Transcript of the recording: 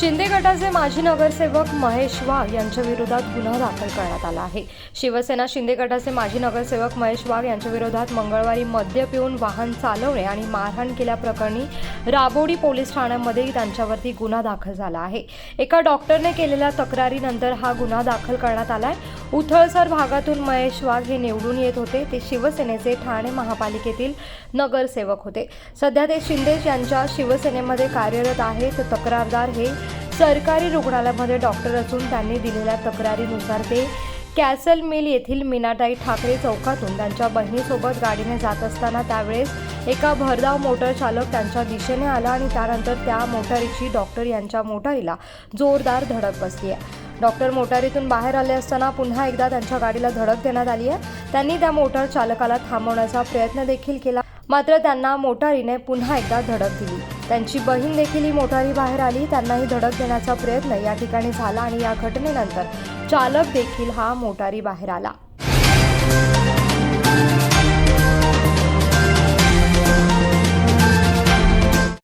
शिंदे गटाचे माजी नगरसेवक महेश वाघ यांच्या विरोधात गुन्हा दाखल करण्यात आला आहे. शिवसेना शिंदे गटाचे माजी नगरसेवक महेश वाघ यांच्या विरोधात मंगळवारी मद्य पिऊन वाहन चालवणे आणि मारहाण केल्याप्रकरणी राबोडी पोलीस ठाण्यामध्ये त्यांच्यावरती गुन्हा दाखल झाला आहे. एका डॉक्टरने केलेल्या तक्रारीनंतर हा गुन्हा दाखल करण्यात आला आहे उथळसर भागातून महेश वाघ हे निवडून येत होते. ते शिवसेनेचे ठाणे महापालिकेतील नगरसेवक होते. सध्या ते शिंदे यांच्या शिवसेनेमध्ये कार्यरत आहेत. तक्रारदार हे सरकारी रुग्णालयामध्ये डॉक्टर असून त्यांनी दिलेल्या तक्रारीनुसार ते कॅसल मिल येथील मीनाताई ठाकरे चौकातून त्यांच्या बहिणीसोबत गाडीने जात असताना त्यावेळेस एका भरधाव मोटर चालक त्यांच्या दिशेने आला आणि त्यानंतर त्या मोटारीची डॉक्टर यांच्या मोटारीला जोरदार धडक बसली आहे. डॉक्टर मोटारीतून बाहेर आले असताना पुन्हा एकदा त्यांच्या गाडीला धडक देण्यात आली आहे. त्यांनी त्या मोटार चालकाला थांबवण्याचा प्रयत्न देखील केला. मात्र त्यांना मोटारीने पुन्हा एकदा धडक दिली. त्यांची बहीण देखील ही मोटारी बाहेर आली. त्यांनाही धडक देण्याचा प्रयत्न या ठिकाणी झाला आणि या घटनेनंतर चालक देखील हा मोटारी बाहेर आला.